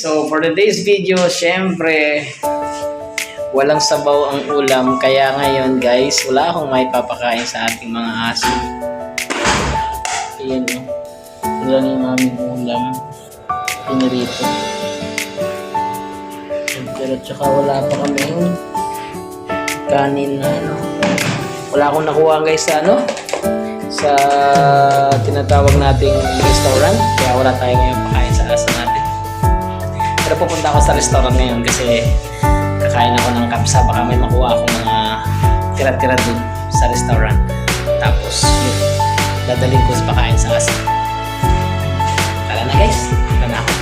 So for today's video, syempre, walang sabaw ang ulam. Kaya ngayon guys, wala akong may papakain sa ating mga aso. Ayan o. Ito lang yung aming ulam. Pinirito. Pero tsaka wala pa kami kanin na ano. Wala akong nakuha guys sa ano sa tinatawag nating restaurant. Kaya wala tayong ngayon pakain sa aso natin. Pero pupunta ako sa restaurant ngayon kasi kakain ako ng kapsa. Baka may makuha akong mga tira-tira dun sa restaurant. Tapos, yun, dadalhin ko sa pakain sa asa. Tara na guys, tara na ako.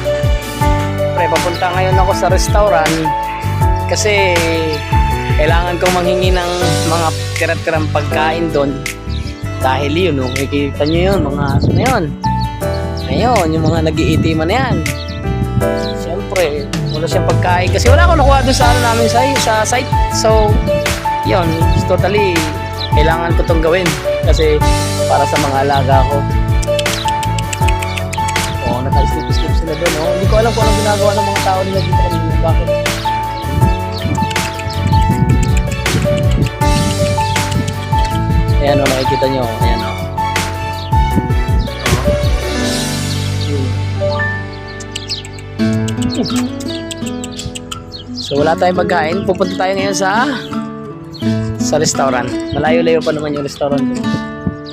Pre, papunta ngayon ako sa restaurant kasi kailangan kong manghingi ng mga tira-tirang pagkain doon. Dahil yun, no, makikita nyo yun, mga na yun. Ayun, yung mga nag-iitiman na yan. Siyempre, wala siyang pagkain. Kasi wala akong nakuha doon sa ano namin sa, sa site. So, yun, totally, kailangan ko itong gawin. Kasi para sa mga alaga ko. Oo, oh, naka-slip-slip sila doon. Oh. Hindi ko alam kung anong ginagawa ng mga tao nila dito kanina. Bakit? Ayan o, nakikita nyo. Ayan So wala tayong pagkain. Pupunta tayo ngayon sa sa restaurant. Malayo-layo pa naman yung restaurant.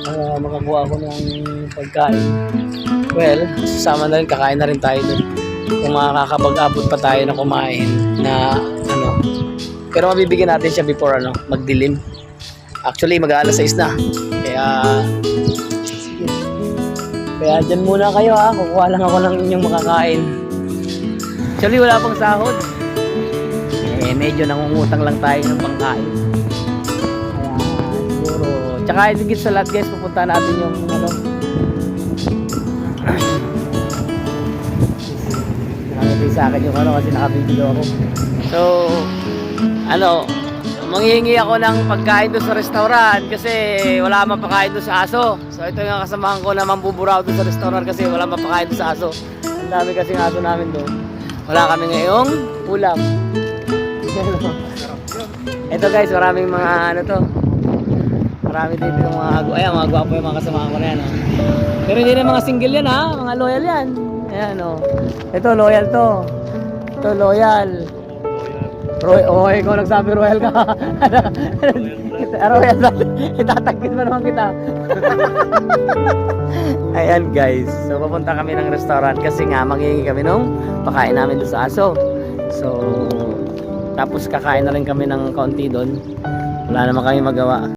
Uh, makakuha ako ng pagkain. Well, sasama na rin, kakain na rin tayo dun. Kung makakapag-abot pa tayo na kumain na ano. Pero mabibigyan natin siya before ano, magdilim. Actually, mag-aalas 6 na. Kaya. Kaya dyan muna kayo ha. Kukuha lang ako ng inyong makakain. Actually, wala pang sahod. Eh, medyo nangungutang lang tayo ng pangkain. Kaya, siguro. Tsaka, higit sa lahat guys, pupunta natin yung ano. Nakangiti sa akin yung ano kasi naka-video ako. So, ano, manghihingi ako ng pagkain doon sa restaurant kasi wala man pagkain doon sa aso. So ito yung kasamahan ko na mambuburaw doon sa restaurant kasi wala man pagkain doon sa aso. Ang dami kasi ng aso namin doon. Wala kami ngayong ulam. ito guys, maraming mga ano to. Marami dito yung mga ayan, mga gwapo yung mga kasamahan ko na yan. Oh. Pero hindi na mga single yan ha, mga loyal yan. Ayan oh. Ito loyal to. Ito loyal. Roy, oh, ikaw nagsabi royal ka. royal na. Itatagpit mo naman kita. Ayan guys. So papunta kami ng restaurant kasi nga manghingi kami nung pakain namin doon sa aso. So tapos kakain na rin kami ng konti doon. Wala naman kami magawa.